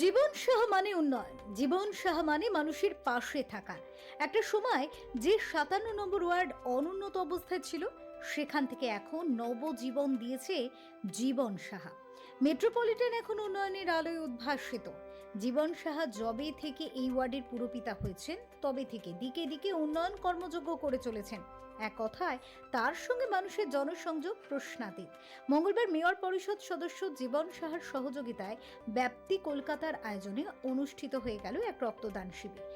জীবন সহ মানে উন্নয়ন জীবন সহ মানে মানুষের পাশে থাকা। একটা সময় যে সাতান্ন নম্বর ওয়ার্ড অনুন্নত অবস্থায় ছিল, সেখান থেকে এখন নবজীবন দিয়েছে জীবন সাহা মেট্রোপলিটন এখন উন্নয়নের আলোয় উদ্ভাসিত। জীবন সাহা জবে থেকে এই ওয়ার্ডের পুরপিতা হয়েছেন, তবে থেকে দিকে দিকে উন্নয়ন কর্মযোগ্য করে চলেছেন। এক কথায়, তার সঙ্গে মানুষের জনসংযোগ প্রশ্নাতীত। মঙ্গলবার মেয়র পরিষদ সদস্য জীবন সাহার সহযোগিতায় ব্যাপ্তি কলকাতার আয়োজনে অনুষ্ঠিত হয়ে গেল এক রক্তদান শিবির।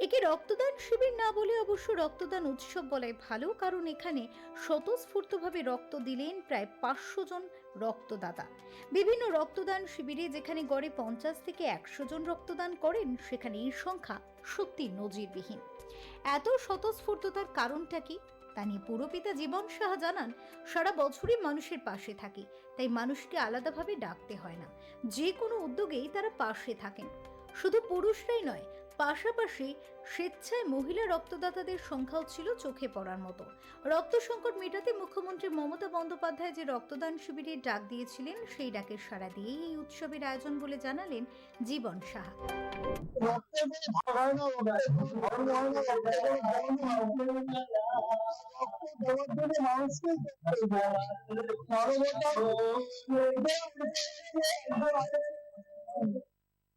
একে রক্তদান শিবির না বলে অবশ্য রক্তদান উৎসব বলাই ভালো, কারণ এখানে স্বতঃস্ফূর্তভাবে রক্ত দিলেন প্রায় পাঁচশো জন রক্তদাতা। বিভিন্ন রক্তদান শিবিরে যেখানে গড়ে পঞ্চাশ থেকে একশো জন রক্তদান করেন, সেখানে এই সংখ্যা সত্যি নজিরবিহীন। এত স্বতঃস্ফূর্ততার কারণটা কি? তা নিয়ে পুরপিতা জীবন সাহা জানান, সারা বছরই মানুষের পাশে থাকি, তাই মানুষকে আলাদাভাবে ডাকতে হয় না। যে কোনো উদ্যোগেই তারা পাশে থাকেন। শুধু পুরুষরাই নয় পাশাপাশি স্বেচ্ছায় মহিলা রক্তদাতাদের সংখ্যাও ছিল চোখে পড়ার মতো। রক্ত সংকট মেটাতে মুখ্যমন্ত্রী মমতা বন্দ্যোপাধ্যায় যে রক্তদান শিবিরের ডাক দিয়েছিলেন, সেই ডাকের সাড়া দিয়েই এই উৎসবের আয়োজন বলে জানালেন জীবন সাহা।